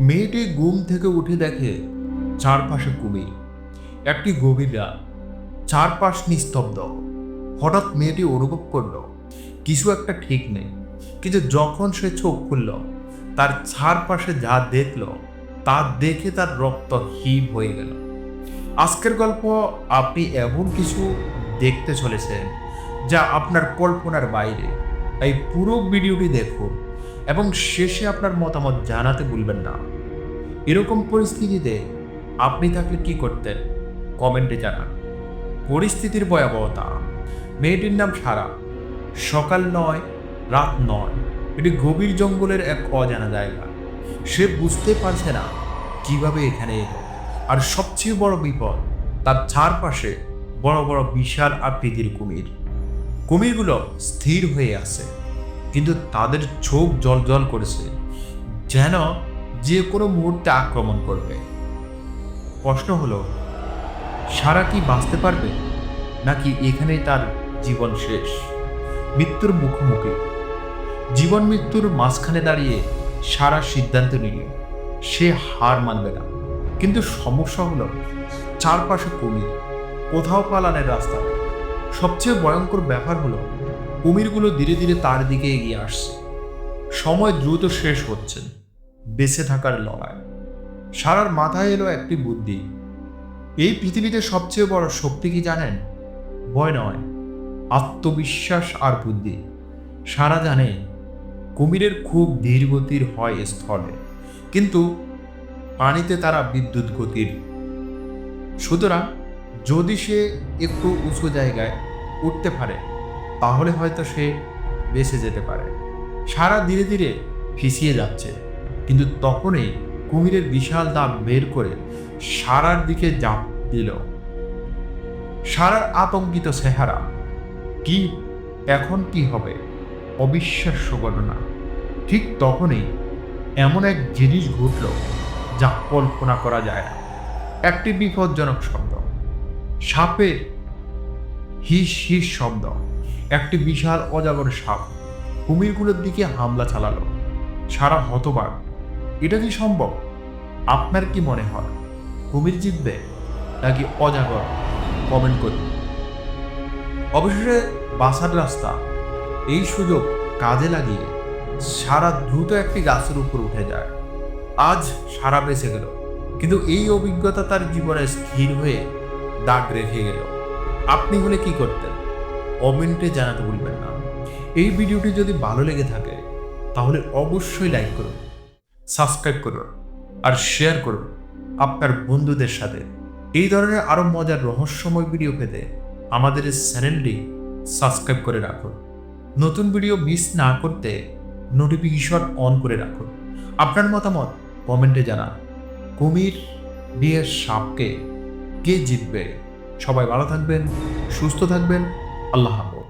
মেয়েটি ঘুম থেকে উঠে দেখে চারপাশে কুমির। একটি গভীর রাত চারপাশ নিস্তব্ধ। হঠাৎ মেয়েটি অনুভব করল, কিছু একটা ঠিক নেই। কিন্তু যখন সে চোখ খুলল, তার চারপাশে যা দেখল, তা দেখে তার রক্ত হিম হয়ে গেল। আজকের গল্প আপনি এমন কিছু দেখতে চলেছেন, যা আপনার কল্পনার বাইরে। তাই পুরো ভিডিওটি দেখুন এবং শেষে আপনার মতামত জানাতে ভুলবেন না। এরকম পরিস্থিতিতে আপনি থাকলে কি করতেন? কমেন্টে জানান। পরিস্থিতির ভয়াবহতা। মেয়েটির নাম সারা। সকাল নয়, রাত নয়। এটি গভীর জঙ্গলের এক অজানা জায়গা। সে বুঝতে পারছে না কীভাবে এখানে এলো। আর সবচেয়ে বড় বিপদ, তার চারপাশে বড় বড় বিশাল আকৃতির কুমির। কুমিরগুলো স্থির হয়ে আছে। কিন্তু তাদের চোখ জল জল করেছে, যেন যে কোনো মুহূর্তে আক্রমণ করবে। প্রশ্ন হলো, সারা কি বাঁচতে পারবে? নাকি এখানেই তার জীবন শেষ? মৃত্যুর মুখোমুখি। জীবন মৃত্যুর মাঝখানে দাঁড়িয়ে সারা সিদ্ধান্ত নিল, সে হার মানবে না। কিন্তু সমস্যা হলো, চারপাশে কুমির, কোথাও পালানের রাস্তা সবচেয়ে ভয়ঙ্কর ব্যাপার হলো কুমিরগুলো ধীরে ধীরে তার দিকে এগিয়ে আসছে। সময় দ্রুত শেষ হচ্ছে। বেঁচে থাকার লড়াই। সারার মাথায় এলো একটি বুদ্ধি। এই পৃথিবীতে সবচেয়ে বড় শক্তি কি জানেন? ভয় নয়। আত্মবিশ্বাস আর বুদ্ধি। সারা জানে কুমিরের খুব ধীর গতির হয় স্থলে। কিন্তু পানিতে তারা বিদ্যুৎ গতির। সুতরাং যদি সে একটু উঁচু জায়গায় উঠতে পারে তাহলে হয়তো সে বেঁচে যেতে পারে। সারা ধীরে ধীরে ফিসিয়ে যাচ্ছে। কিন্তু তখনই কুমিরের বিশাল দাঁত বের করে সারার দিকে জাপ দিল। সারার আতঙ্কিত চেহারা। কি? এখন কি হবে? অবিশ্বাস্য ঘটনা। ঠিক তখনই এমন এক জিনিস ঘটল যা কল্পনা করা যায় না। একটি বিপজ্জনক শব্দ। সাপের হিস হিস শব্দ। একটি বিশাল অজাগর সাপ কুমিরগুলোর দিকে হামলা চালালো। সারা হতবাক, এটা কি সম্ভব? আপনার কি মনে হয়? কুমির জিতবে নাকি অজাগর? কমেন্ট করুন। অবশেষে বাসার রাস্তা, এই সুযোগ কাজে লাগিয়ে সারা দ্রুত একটি গাছের উপর উঠে যায়। আজ সারা বেঁচে গেল, কিন্তু এই অভিজ্ঞতা তার জীবনে স্থির হয়ে দাগ রেখে গেল। আপনি হলে কি করতেন? কমেন্টে জানাতে ভুলবেন না। এই ভিডিওটি যদি ভালো লেগে থাকে, তাহলে অবশ্যই লাইক করুন, সাবস্ক্রাইব করুন, আর শেয়ার করুন আপনার বন্ধুদের সাথে। এই ধরনের আরও মজার রহস্যময় ভিডিও পেতে আমাদের চ্যানেলটি সাবস্ক্রাইব করে রাখুন। নতুন ভিডিও মিস না করতে নোটিফিকেশন অন করে রাখুন। আপনার মতামত কমেন্টে জানান। কুমির বিয়ের সাপকে কে জিতবে? সবাই ভালো থাকবেন, সুস্থ থাকবেন। আল্লাহ হাফেজ